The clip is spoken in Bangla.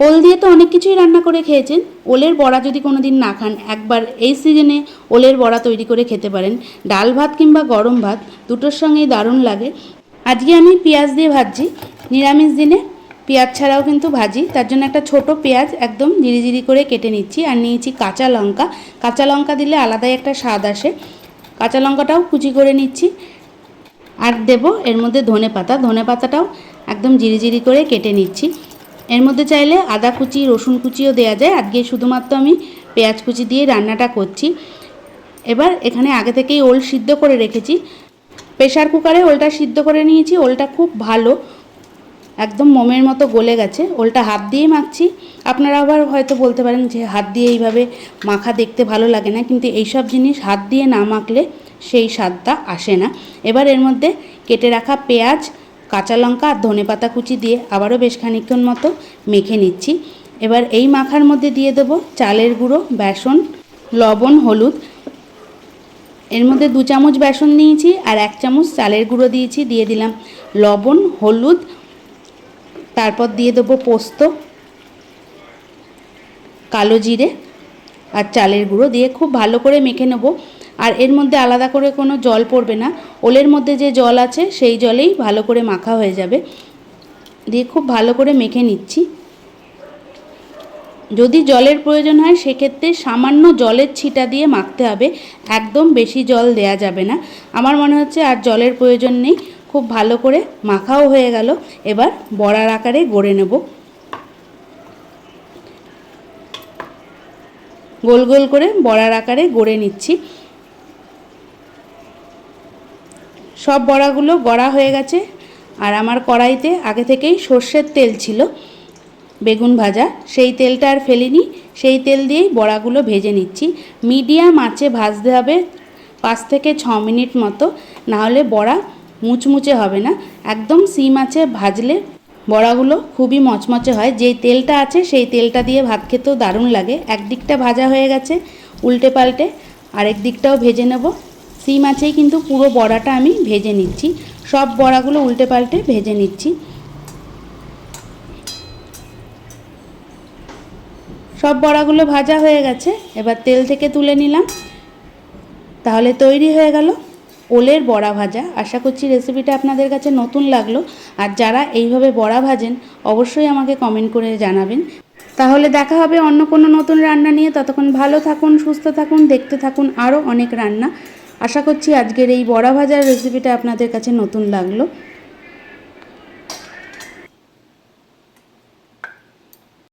ওল দিয়ে তো অনেক কিছুই রান্না করে খেয়েছেন। ওলের বড়া যদি কোনো দিন না খান, একবার এই সিজনে ওলের বড়া তৈরি করে খেতে পারেন। ডাল ভাত কিংবা গরম ভাত দুটোর সঙ্গেই দারুণ লাগে। আজকে আমি পেঁয়াজ দিয়ে ভাজছি। নিরামিষ দিনে পেঁয়াজ ছাড়াও কিন্তু ভাজি। তার জন্য একটা ছোট পেঁয়াজ একদম জিরি করে কেটে নিচ্ছি আর নিয়েছি কাঁচা লঙ্কা। কাঁচা লঙ্কা দিলে আলাদাই একটা স্বাদ আসে। কাঁচা লঙ্কাটাও কুচি করে নিচ্ছি। আর দেব এর মধ্যে ধনে পাতা ধনে পাতাটাও একদম জিরি জিরি করে কেটে নিচ্ছি। এর মধ্যে চাইলে আদা কুচি, রসুন কুচিও দেওয়া যায়। আজকে শুধুমাত্র আমি পেঁয়াজ কুচি দিয়ে রান্নাটা করছি। এবার এখানে আগে থেকেই ওল সিদ্ধ করে রেখেছি। প্রেশার কুকারে ওলটা সিদ্ধ করে নিয়েছি। ওলটা খুব ভালো, একদম মোমের মতো গলে গেছে। ওলটা হাত দিয়েই মাখছি। আপনারা আবার হয়তো বলতে পারেন যে হাত দিয়ে এইভাবে মাখা দেখতে ভালো লাগে না, কিন্তু এইসব জিনিস হাত দিয়ে না মাখলে সেই স্বাদটা আসে না। এবার এর মধ্যে কেটে রাখা পেঁয়াজ কাঁচা লঙ্কা আর ধনে পাতা কুচি দিয়ে আবারও বেশ খানিকক্ষণ মতো মেখে নিচ্ছি। এবার এই মাখার মধ্যে দিয়ে দেবো চালের গুঁড়ো, বেসন, লবণ, হলুদ। এর মধ্যে দু চামচ বেসন নিয়েছি আর এক চামচ চালের গুঁড়ো দিয়েছি, দিয়ে দিলাম লবণ, হলুদ। তারপর দিয়ে দেবো পোস্ত, কালো জিরে আর চালের গুঁড়ো দিয়ে খুব ভালো করে মেখে নেব। আর এর মধ্যে আলাদা করে কোনো জল পড়বে না। ওলের মধ্যে যে জল আছে, সেই জলেই ভালো করে মাখা হয়ে যাবে। দিয়ে খুব ভালো করে মেখে নিচ্ছি। যদি জলের প্রয়োজন হয়, সেক্ষেত্রে সামান্য জলের ছিটা দিয়ে মাখতে হবে। একদম বেশি জল দেয়া যাবে না। আমার মনে হচ্ছে আর জলের প্রয়োজন নেই। খুব ভালো করে মাখাও হয়ে গেল। এবার বড়ার আকারে গড়ে নেব। গোল গোল করে বড়ার আকারে গড়ে নিচ্ছি। সব বড়াগুলো গড়া হয়ে গেছে আর আমার কড়াইতে আগে থেকেই সর্ষের তেল ছিল, বেগুন ভাজা। সেই তেলটা আর ফেলিনি, সেই তেল দিয়েই বড়াগুলো ভেজে নিচ্ছি। মিডিয়াম আঁচে ভাজতে হবে পাঁচ থেকে ছ মিনিট মতো নাহলে বড়া মুচমুচে হবে না। একদম সিম আছে ভাজলে বড়াগুলো খুবই মচমচে হয়। যেই তেলটা আছে সেই তেলটা দিয়ে ভাত খেতেও দারুণ লাগে। একদিকটা ভাজা হয়ে গেছে, উল্টে পাল্টে আরেক দিকটাও ভেজে নেব। সিম আছেই কিন্তু পুরো বড়াটা আমি ভেজে নিচ্ছি। সব বড়াগুলো উল্টে পাল্টে ভেজে নিচ্ছি। সব বড়াগুলো ভাজা হয়ে গেছে। এবার তেল থেকে তুলে নিলাম। তাহলে তৈরি হয়ে গেল ওলের বড়া ভাজা। আশা করছি রেসিপিটা আপনাদের কাছে নতুন লাগল। আর যারা এইভাবে বড়া ভাজেন, অবশ্যই আমাকে কমেন্ট করে জানাবেন। তাহলে দেখা হবে অন্য কোনো নতুন রান্না নিয়ে। ততক্ষণ ভালো থাকুন, সুস্থ থাকুন, দেখতে থাকুন আরও অনেক রান্না। আশা করছি আজকের এই বড়া ভাজার রেসিপিটা আপনাদের কাছে নতুন লাগল।